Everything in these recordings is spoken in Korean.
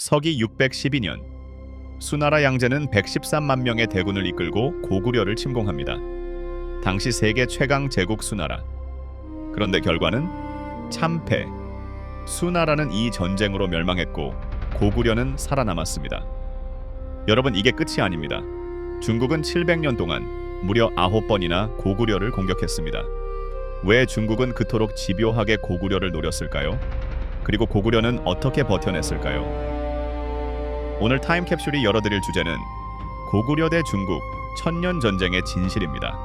서기 612년 수나라 양제는 113만 명의 대군을 이끌고 고구려를 침공합니다. 당시 세계 최강 제국 수나라. 그런데 결과는 참패. 수나라는 이 전쟁으로 멸망했고 고구려는 살아남았습니다. 여러분 이게 끝이 아닙니다. 중국은 700년 동안 무려 9번이나 고구려를 공격했습니다. 왜 중국은 그토록 집요하게 고구려를 노렸을까요? 그리고 고구려는 어떻게 버텨냈을까요? 오늘 타임캡슐이 열어드릴 주제는 고구려 대 중국 천년 전쟁의 진실입니다.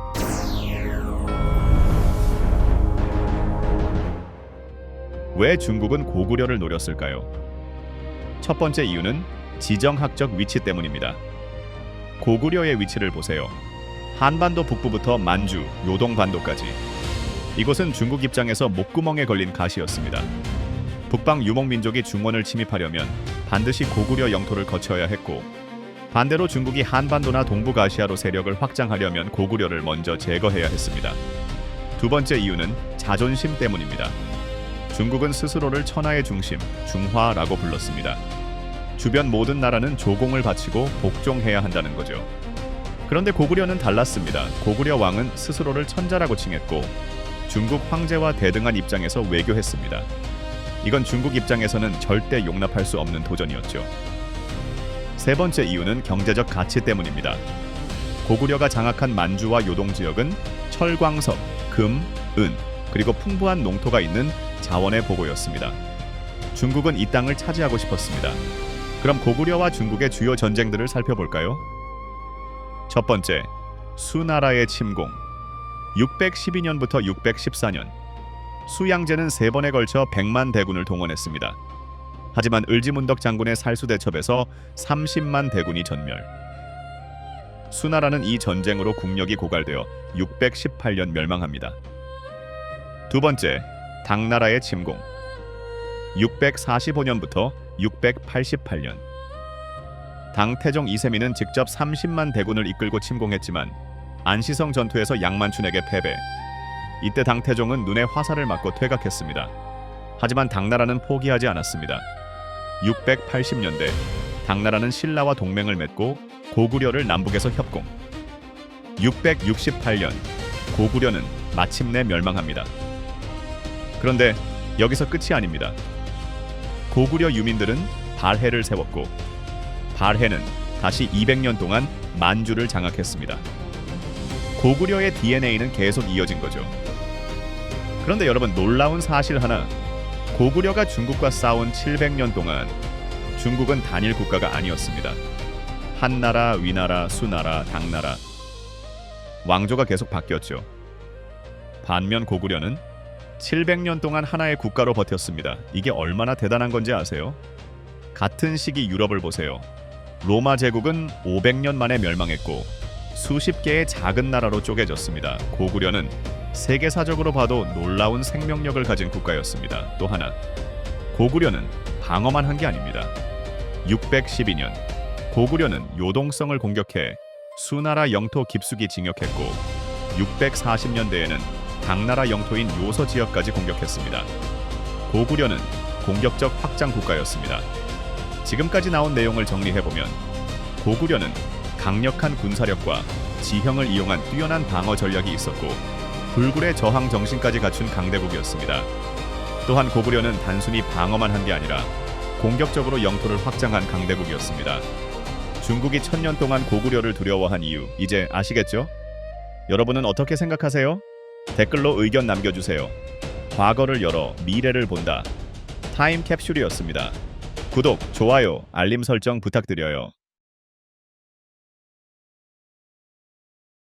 왜 중국은 고구려를 노렸을까요? 첫 번째 이유는 지정학적 위치 때문입니다. 고구려의 위치를 보세요. 한반도 북부부터 만주, 요동반도까지. 이곳은 중국 입장에서 목구멍에 걸린 가시였습니다. 북방 유목민족이 중원을 침입하려면 반드시 고구려 영토를 거쳐야 했고 반대로 중국이 한반도나 동북아시아로 세력을 확장하려면 고구려를 먼저 제거해야 했습니다. 두 번째 이유는 자존심 때문입니다. 중국은 스스로를 천하의 중심, 중화라고 불렀습니다. 주변 모든 나라는 조공을 바치고 복종해야 한다는 거죠. 그런데 고구려는 달랐습니다. 고구려 왕은 스스로를 천자라고 칭했고 중국 황제와 대등한 입장에서 외교했습니다. 이건 중국 입장에서는 절대 용납할 수 없는 도전이었죠. 세 번째 이유는 경제적 가치 때문입니다. 고구려가 장악한 만주와 요동 지역은 철광석, 금, 은, 그리고 풍부한 농토가 있는 자원의 보고였습니다. 중국은 이 땅을 차지하고 싶었습니다. 그럼 고구려와 중국의 주요 전쟁들을 살펴볼까요? 첫 번째, 수나라의 침공. 612년부터 614년. 수양제는 세 번에 걸쳐 100만 대군을 동원했습니다. 하지만 을지문덕 장군의 살수 대첩에서 30만 대군이 전멸. 수나라는 이 전쟁으로 국력이 고갈되어 618년 멸망합니다. 두 번째, 당나라의 침공. 645년부터 688년. 당태종 이세민은 직접 30만 대군을 이끌고 침공했지만 안시성 전투에서 양만춘에게 패배. 이때 당태종은 눈에 화살을 맞고 퇴각했습니다. 하지만 당나라는 포기하지 않았습니다. 680년대 당나라는 신라와 동맹을 맺고 고구려를 남북에서 협공. 668년 고구려는 마침내 멸망합니다. 그런데 여기서 끝이 아닙니다. 고구려 유민들은 발해를 세웠고 발해는 다시 200년 동안 만주를 장악했습니다. 고구려의 DNA는 계속 이어진 거죠. 그런데 여러분 놀라운 사실 하나. 고구려가 중국과 싸운 700년 동안 중국은 단일 국가가 아니었습니다. 한나라, 위나라, 수나라, 당나라 왕조가 계속 바뀌었죠. 반면 고구려는 700년 동안 하나의 국가로 버텼습니다. 이게 얼마나 대단한 건지 아세요? 같은 시기 유럽을 보세요. 로마 제국은 500년 만에 멸망했고 수십 개의 작은 나라로 쪼개졌습니다. 고구려는 세계사적으로 봐도 놀라운 생명력을 가진 국가였습니다. 또 하나, 고구려는 방어만 한 게 아닙니다. 612년, 고구려는 요동성을 공격해 수나라 영토 깊숙이 징역했고 640년대에는 당나라 영토인 요서 지역까지 공격했습니다. 고구려는 공격적 확장 국가였습니다. 지금까지 나온 내용을 정리해보면 고구려는 강력한 군사력과 지형을 이용한 뛰어난 방어 전략이 있었고 불굴의 저항 정신까지 갖춘 강대국이었습니다. 또한 고구려는 단순히 방어만 한 게 아니라 공격적으로 영토를 확장한 강대국이었습니다. 중국이 천년 동안 고구려를 두려워한 이유 이제 아시겠죠? 여러분은 어떻게 생각하세요? 댓글로 의견 남겨주세요. 과거를 열어 미래를 본다. 타임 캡슐이었습니다. 구독, 좋아요, 알림 설정 부탁드려요.